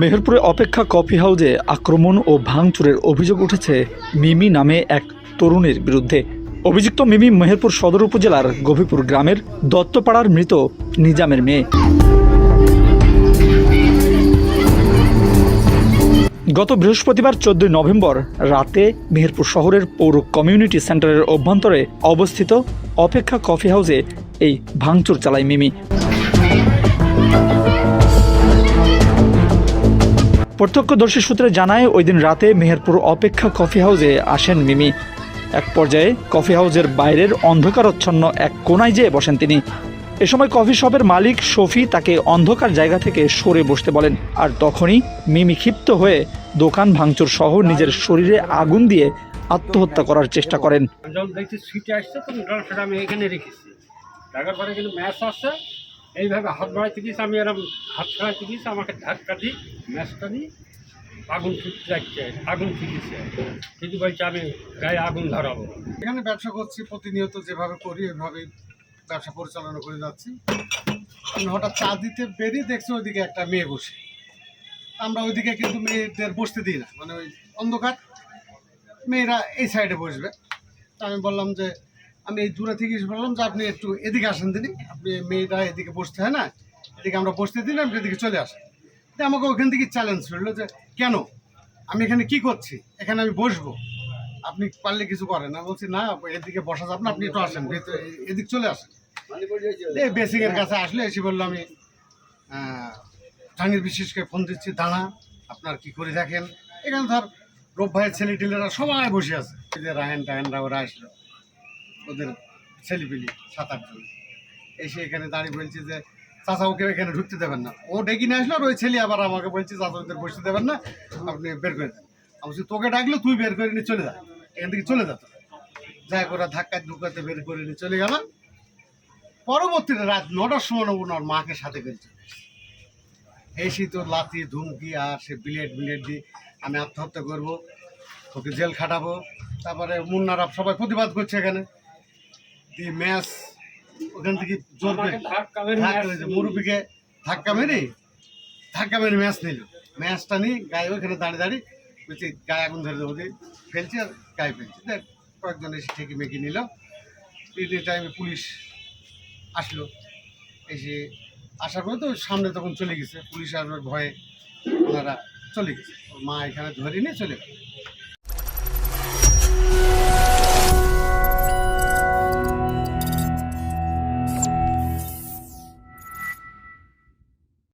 মেহেরপুরে অপেক্ষা কফি হাউসে আক্রমণ ও ভাঙচুরের অভিযোগ উঠেছে মিমি নামে এক তরুণের বিরুদ্ধে। অভিযুক্ত মিমি মেহেরপুর সদর উপজেলার গভীপুর গ্রামের দত্তপাড়ার মৃত নিজামের মেয়ে। গত বৃহস্পতিবার চোদ্দই নভেম্বর রাতে মেহেরপুর শহরের পৌর কমিউনিটি সেন্টারের অভ্যন্তরে অবস্থিত অপেক্ষা কফি হাউসে এই ভাঙচুর চালায় মিমি। প্রত্যক্ষদর্শী সূত্রে জানায়, ওই দিন রাতে মেহেরপুর অপেক্ষা কফি হাউসে আসেন মিমি। এক পর্যায়ে কফি হাউসের বাইরের অন্ধকারচ্ছন্ন এক কোনায় যেয়ে বসেন তিনি। এ সময় কফি শপের মালিক শফি তাকে অন্ধকার জায়গা থেকে সরে বসতে বলেন, আর তখনই মিমি ক্ষিপ্ত হয়ে দোকান ভাঙচুর সহ নিজের শরীরে আগুন দিয়ে আত্মহত্যা করার চেষ্টা করেন। দেখছি আসছে ড্রামটা আমি এখানে রেখেছি। পরে কিন্তু ম্যাচ আসছে এইভাবে হাত বাড়াইতে গিয়েছে, আমি এরকম হাত ছাড়াইতে গিয়েছি, আমাকে ধাক্কা দিই, ম্যাচটা নিই, আগুন ফুটতে যাচ্ছে আগুন ফুটেছে কিন্তু বলছে, আমি গায়ে আগুন ধরাবো। এখানে ব্যবসা করছি, প্রতিনিয়ত যেভাবে করি এভাবে ব্যবসা পরিচালনা করে যাচ্ছি। আমি হঠাৎ চা দিতে বেরিয়ে দেখছি, ওইদিকে একটা মেয়ে বসে। আমরা ওইদিকে কিন্তু মেয়েদের বসতে দিই না মানে ওই অন্ধকার। মেয়েরা এই সাইডে বসবে। তা আমি বললাম যে আমি এই দূরে থেকে বললাম যে, আপনি একটু এদিকে আসেন তিনি। আপনি মেয়েরা এদিকে বসতে, হয় না? এদিকে আমরা বসতে দিন আপনি এদিকে চলে আসেন। তো আমাকে ওখান থেকে চ্যালেঞ্জ করল যে, কেন? আমি এখানে কি করছি? এখানে আমি বসবো। আপনি পারলে কিছু করেন। না বলছি, না, এদিকে বসা যাবে না, আপনি একটু আসেন এদিক চলে আসেন। এই বেসিকের কাছে আসলে এসে বলল আমি জাহাঙ্গীর বিশেষকে ফোন দিচ্ছি, দাঁড়া, আপনার কি করে দেখেন? এখানে ধর রোব ভাইয়ের ছেলে টেলেরা সবাই বসে আছে। যে রায়ন টায়নরা ওরা আসলো। ওদের ছেলেপিলি সাত আটজন এসে এখানে দাঁড়িয়ে বলছে যে, চাচা, ওকে এখানে ঢুকতে দেবেন না। ও ডেকে নিয়ে আসলো আর ওই ছেলে আবার আমাকে বলছে, চাচা, ওদের বসতে দেবেন না, আপনি বের করে দেন। আমি তোকে ডাকলে, তুই বের করে নিয়ে চলে যা। এখান থেকে চলে যা যাই করে ধাক্কা ধুকাতে বের করে নিয়ে চলে গেল। পরবর্তীতে রাত নটার সময় ওনার মাকে সাথে বের চলে। এসে তো লাতি ধুমকি, আর সে বিলেট বিলেট দিয়ে আমি আত্মহত্যা করব, ওকে জেল খাটাবো। তারপরে মুন্নারা সবাই প্রতিবাদ করছে এখানে। দিয়ে ম্যাচ ওখান থেকে জোর করে আমাকে ধাক্কা মেরে ধাক্কা মেরে ম্যাচ নিল। ম্যাচটা নিয়ে গায়ে ওখানে দাঁড়িয়ে দাঁড়িয়ে বলছি গায়ে আগুন ধরে দেবো। ফেলছি আর গায়ে ফেলছি। দেখ কয়েকজন এসে ঠেকে মেকে নিল। পিরিয়ড টাইমে পুলিশ আসলো। এসে আসার পরে তো সামনে তখন চলে গেছে। পুলিশ আসবার ভয়ে ওনারা চলে গেছে। মা এখানে ধরে নিয়ে চলে গেল।